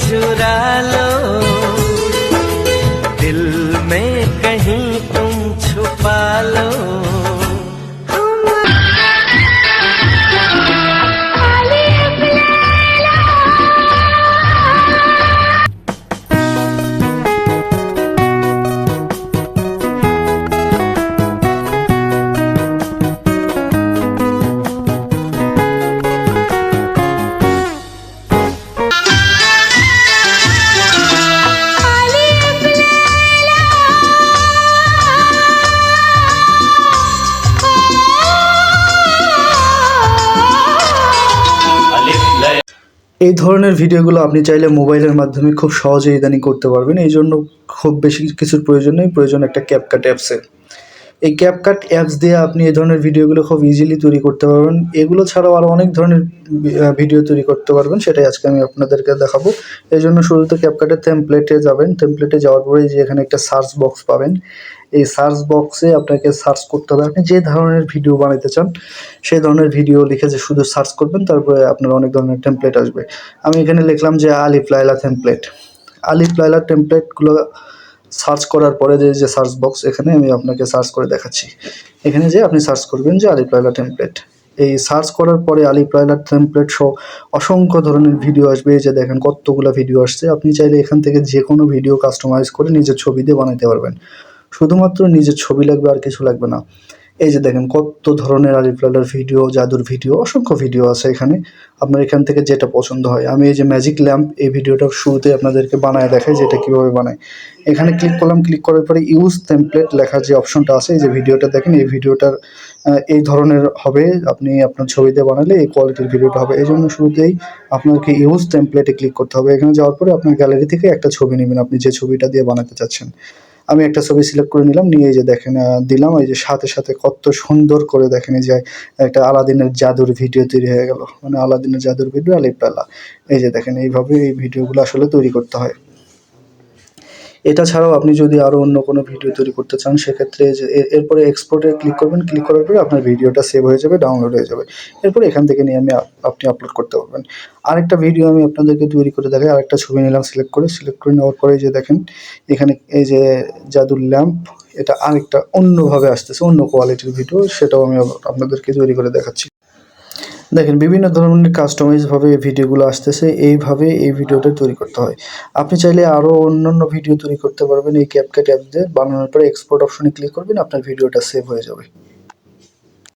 চুরাল এই ধরনের ভিডিওগুলো আপনি চাইলে মোবাইলের মাধ্যমে খুব সহজে ইদানিং করতে পারবেন। এই জন্য খুব বেশি কিছুর প্রয়োজন নেই। প্রয়োজন একটা ক্যাপকাট অ্যাপসের এই ক্যাপকাট অ্যাপস দিয়ে আপনি এই ধরনের ভিডিওগুলো খুব ইজিলি তৈরি করতে পারবেন। এগুলো ছাড়াও আরও অনেক ধরনের ভিডিও তৈরি করতে পারবেন। সেটাই আজকে আমি আপনাদেরকে দেখাবো। এই জন্য শুরুতে ক্যাপকাটের টেমপ্লেটে যাবেন। টেমপ্লেটে যাওয়ার পরে যে এখানে একটা সার্চ বক্স পাবেন। এই সার্চ বক্সে আপনাকে সার্চ করতে হবে। আপনি যে ধরনের ভিডিও বানাতে চান, সেই ধরনের ভিডিও লিখে যে শুধু সার্চ করবেন, তারপরে আপনার অনেক ধরনের টেমপ্লেট আসবে। আমি এখানে লিখলাম যে আলিফ লাইলা টেমপ্লেট আলিফ লাইলা টেমপ্লেটগুলো সার্চ করার পরে যে যে সার্চ বক্স এখানে আমি আপনাকে সার্চ করে দেখাচ্ছি। এখানে যে আপনি সার্চ করবেন যে আলিফ লাইলা টেমপ্লেট এই সার্চ করার পরে আলিফ লাইলা টেমপ্লেট সহ অসংখ্য ধরনের ভিডিও আসবে। এই যে দেখেন কতগুলো ভিডিও আসছে। আপনি চাইলে এখান থেকে যে কোনো ভিডিও কাস্টমাইজ করে নিজের ছবি দিয়ে বানাতে পারবেন। শুধুমাত্র নিজের ছবি লাগবে আর কিছু লাগবে না। এই যে দেখেন, কত ধরনের আলিফ লাইলার ভিডিও জাদুর ভিডিও অসংখ্য ভিডিও আছে এখানে। আপনার এখান থেকে যেটা পছন্দ হয়। আমি এই যে ম্যাজিক ল্যাম্প এই ভিডিওটা শুরুতে আপনাদেরকে বানায় দেখাই যেটা কীভাবে বানায়। এখানে ক্লিক করলাম ক্লিক করার পরে ইউজ টেমপ্লেট লেখার যে অপশনটা আছে, এই যে ভিডিওটা দেখেন, এই ভিডিওটার এই ধরনের হবে। আপনি আপনার ছবিতে বানালে এই কোয়ালিটির ভিডিওটা হবে। এই জন্য শুরুতেই আপনাকে ইউজ টেমপ্লেটে ক্লিক করতে হবে। এখানে যাওয়ার পরে আপনার গ্যালারি থেকে একটা ছবি নেবেন। আপনি যে ছবিটা দিয়ে বানাতে চাচ্ছেন। আমি একটা ছবি সিলেক্ট করে নিলাম, নিয়ে এই যে দেখেন দিলাম। এই যে সাথে সাথে কত সুন্দর করে দেখেন, এই যে একটা আলাদিনের জাদুর ভিডিও তৈরি হয়ে গেল। মানে আলাদিনের জাদুর ভিডিও আলিপালা এই যে দেখেন, এইভাবে এই ভিডিওগুলো আসলে তৈরি করতে হয়। এটা ছাড়াও আপনি যদি আরও অন্য কোনো ভিডিও তৈরি করতে চান, সেক্ষেত্রে যে এরপরে এক্সপোর্টে ক্লিক করবেন ক্লিক করার পরে আপনার ভিডিওটা সেভ হয়ে যাবে ডাউনলোড হয়ে যাবে। এরপরে এখান থেকে নিয়ে আমি আপ- আপনি আপলোড করতে পারবেন। আরেকটা ভিডিও আমি আপনাদেরকে তৈরি করে দেখাই, আরেকটা ছবি নিলাম সিলেক্ট করে সিলেক্ট করে নেওয়ার পরে যে দেখেন, এখানে এই যে জাদুর ল্যাম্প এটা আরেকটা অন্যভাবে আসতেছে, অন্য কোয়ালিটির ভিডিও সেটাও আমি আপ- আপনাদেরকে তৈরি করে দেখাচ্ছি। দেখেন, বিভিন্ন ধরনের কাস্টমাইজভাবে এই ভিডিওগুলো আসতেছে। এইভাবে এই ভিডিওটা তৈরি করতে হয়। আপনি চাইলে আরও অন্যান্য ভিডিও তৈরি করতে পারবেন এই ক্যাপকাট অ্যাপ দিয়ে। বানানোর পরে এক্সপোর্ট অপশনে ক্লিক করবেন, আপনার ভিডিওটা সেভ হয়ে যাবে।